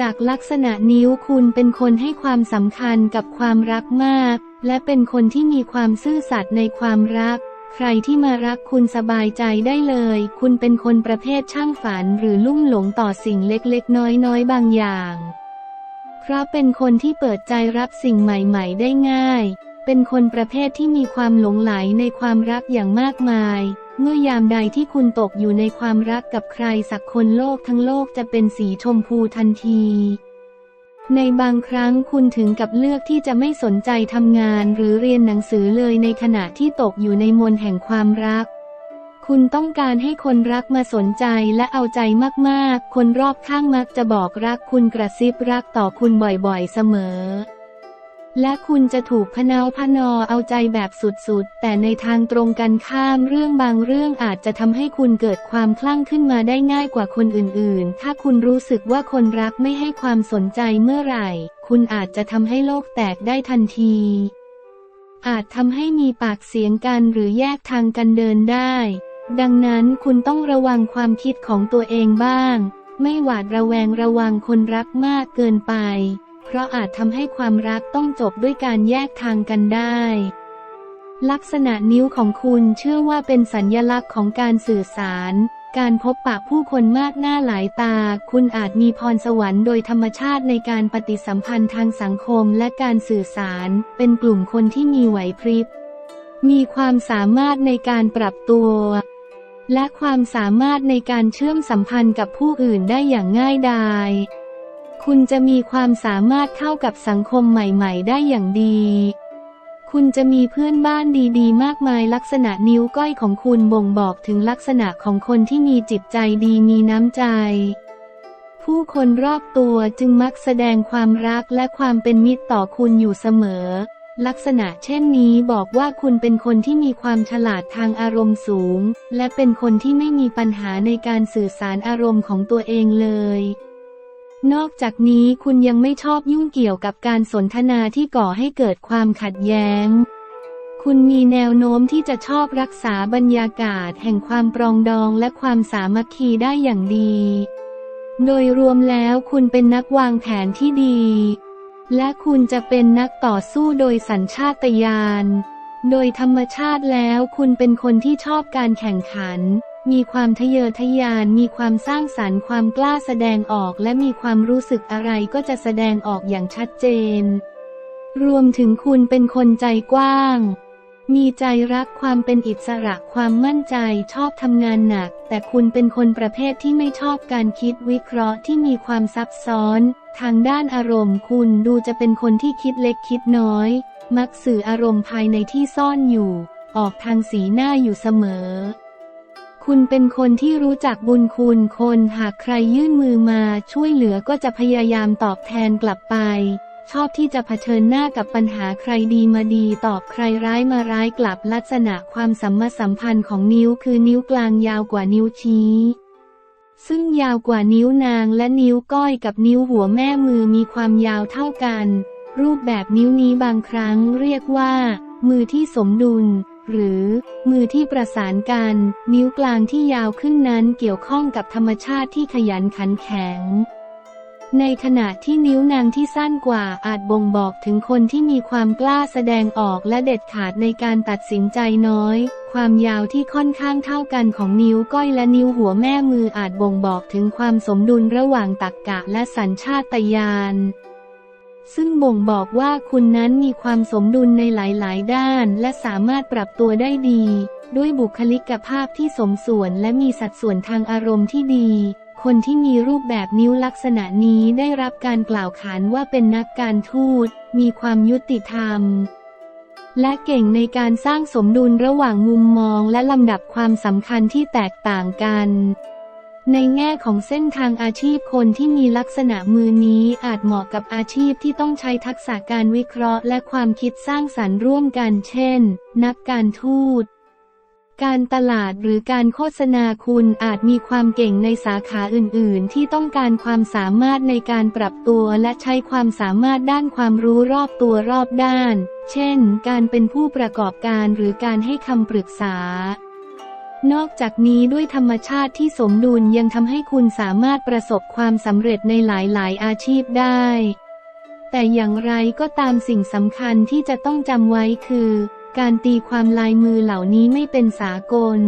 จากลักษณะนิ้วคุณเป็นคนให้ความสำคัญกับความรักมาก และเป็นคนที่มีความซื่อสัตย์ในความรัก ใครที่มารักคุณสบายใจได้เลย คุณเป็นคนประเภทช่างฝันหรือลุ่มหลงต่อสิ่งเล็กๆ น้อยๆ บางอย่าง เพราะเป็นคนที่เปิดใจรับสิ่งใหม่ๆ ได้ง่าย เป็นคนประเภทที่มีความหลงไหลในความรักอย่างมากมาย เมื่อยามใดที่คุณตกอยู่ในความรักกับใครสักคนโลกทั้งโลกจะเป็นสีชมพูทันที ในบางครั้งคุณถึงกับเลือกที่จะไม่สนใจทำงานหรือเรียนหนังสือเลยในขณะที่ตกอยู่ในมนแห่งความรัก คุณต้องการให้คนรักมาสนใจและเอาใจมากๆ คนรอบข้างมักจะบอกรักคุณกระซิบรักต่อคุณบ่อยๆเสมอ และคุณจะถูกพนาพนอเอาใจแบบสุดๆ แต่ในทางตรงกันข้ามเรื่องบางเรื่องอาจจะทำให้คุณเกิดความคลั่งขึ้นมาได้ง่ายกว่าคนอื่นๆ ถ้าคุณรู้สึกว่าคนรักไม่ให้ความสนใจเมื่อไหร่ คุณอาจจะทำให้โลกแตกได้ทันที อาจทำให้มีปากเสียงกันหรือแยกทางกันเดินได้ ดังนั้นคุณต้องระวังความคิดของตัวเองบ้าง ไม่หวาดระแวงระวังคนรักมากเกินไป เพราะอาจทำให้ความรักต้องจบด้วยการแยกทางกันได้ ลักษณะนิ้วของคุณเชื่อว่าเป็นสัญญลักษณ์ของการสื่อสาร การพบปะผู้คนมากหน้าหลายตา คุณอาจมีพรสวรรค์โดยธรรมชาติในการปฏิสัมพันธ์ทางสังคมและการสื่อสาร เป็นกลุ่มคนที่มีไหวพริบ มีความสามารถในการปรับตัวและความสามารถในการเชื่อมสัมพันธ์กับผู้อื่นได้อย่างง่ายดาย คุณจะมีความสามารถเข้ากับสังคมใหม่ ๆ ได้อย่างดี คุณจะมีเพื่อนบ้านดีๆ มากมายลักษณะนิ้วก้อยของคุณบ่งบอกถึงลักษณะของคนที่มีจิตใจดีมีน้ำใจ ผู้คนรอบตัวจึงมักแสดงความรักและความเป็นมิตรต่อคุณอยู่เสมอ ลักษณะเช่นนี้บอกว่าคุณเป็นคนที่มีความฉลาดทางอารมณ์สูง และเป็นคนที่ไม่มีปัญหาในการสื่อสารอารมณ์ของตัวเองเลย นอกจากนี้คุณยังไม่ชอบยุ่งเกี่ยวกับการสนทนาที่ก่อให้เกิดความขัดแย้ง คุณมีแนวโน้มที่จะชอบรักษาบรรยากาศแห่งความปรองดองและความสามัคคีได้อย่างดี โดยรวมแล้วคุณเป็นนักวางแผนที่ดี และคุณจะเป็นนักต่อสู้โดยสัญชาตญาณ โดยธรรมชาติแล้วคุณเป็นคนที่ชอบการแข่งขัน มีความทะเยอทะยาน มีความสร้างสรรค์ ความกล้าแสดงออก และมีความรู้สึกอะไรก็จะแสดงออกอย่างชัดเจน รวมถึงคุณเป็นคนใจกว้าง มีใจรักความเป็นอิสระ ความมั่นใจ ชอบทำงานหนัก แต่คุณเป็นคนประเภทที่ไม่ชอบการคิดวิเคราะห์ที่มีความซับซ้อน ทางด้านอารมณ์ คุณดูจะเป็นคนที่คิดเล็กคิดน้อย มักสื่ออารมณ์ภายในที่ซ่อนอยู่ ออกทางสีหน้าอยู่เสมอ คุณเป็นคนที่รู้จักบุญคุณคนหากใครยื่นมือมาช่วยเหลือก็จะพยายามตอบแทนกลับไป ชอบที่จะเผชิญหน้ากับปัญหาใครดีมาดีตอบใครร้ายมาร้ายกลับลักษณะความสัมมาสัมพันธ์ของนิ้วคือนิ้วกลางยาวกว่านิ้วชี้ซึ่งยาวกว่านิ้วนางและนิ้วก้อยกับนิ้วหัวแม่มือมีความยาวเท่ากัน รูปแบบนิ้วนี้บางครั้งเรียกว่า มือที่สมดุล หรือมือที่ประสานกัน นิ้วกลางที่ยาวขึ้นนั้นเกี่ยวข้องกับธรรมชาติที่ขยันขันแข็ง ในขณะที่นิ้วนางที่สั้นกว่าอาจบ่งบอกถึงคนที่มีความกล้าแสดงออกและเด็ดขาดในการตัดสินใจน้อย ความยาวที่ค่อนข้างเท่ากันของนิ้วก้อยและนิ้วหัวแม่มืออาจบ่งบอกถึงความสมดุลระหว่างตรรกะและสัญชาตญาณ ซึ่งบ่งบอกว่าคุณนั้นมีความสมดุลในหลายๆ ด้าน และสามารถปรับตัวได้ดี ด้วยบุคลิกภาพที่สมส่วนและมีสัดส่วนทางอารมณ์ที่ดี คนที่มีรูปแบบนิ้วลักษณะนี้ได้รับการกล่าวขานว่าเป็นนักการทูต มีความยุติธรรม และเก่งในการสร้างสมดุลระหว่างมุมมองและลำดับความสำคัญที่แตกต่างกัน ในแง่ของเส้นทางอาชีพคนที่มีลักษณะมือนี้อาจเหมาะกับอาชีพที่ต้องใช้ทักษะการวิเคราะห์และความคิดสร้างสรรค์ร่วมกันเช่น นักการทูต การตลาดหรือการโฆษณาคุณอาจมีความเก่งในสาขาอื่น ๆ ที่ต้องการความสามารถในการปรับตัวและใช้ความสามารถด้านความรู้รอบตัวรอบด้าน เช่น การเป็นผู้ประกอบการหรือการให้คำปรึกษา นอกจากนี้ด้วยธรรมชาติที่สมดุลยังทำให้คุณสามารถประสบความสำเร็จในหลาย ๆ อาชีพได้ แต่อย่างไรก็ตามสิ่งสำคัญที่จะต้องจำไว้คือ การตีความลายมือเหล่านี้ไม่เป็นสากล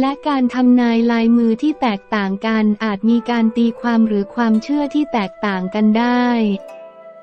และการทำนายลายมือที่แตกต่างกันอาจมีการตีความหรือความเชื่อที่แตกต่างกันได้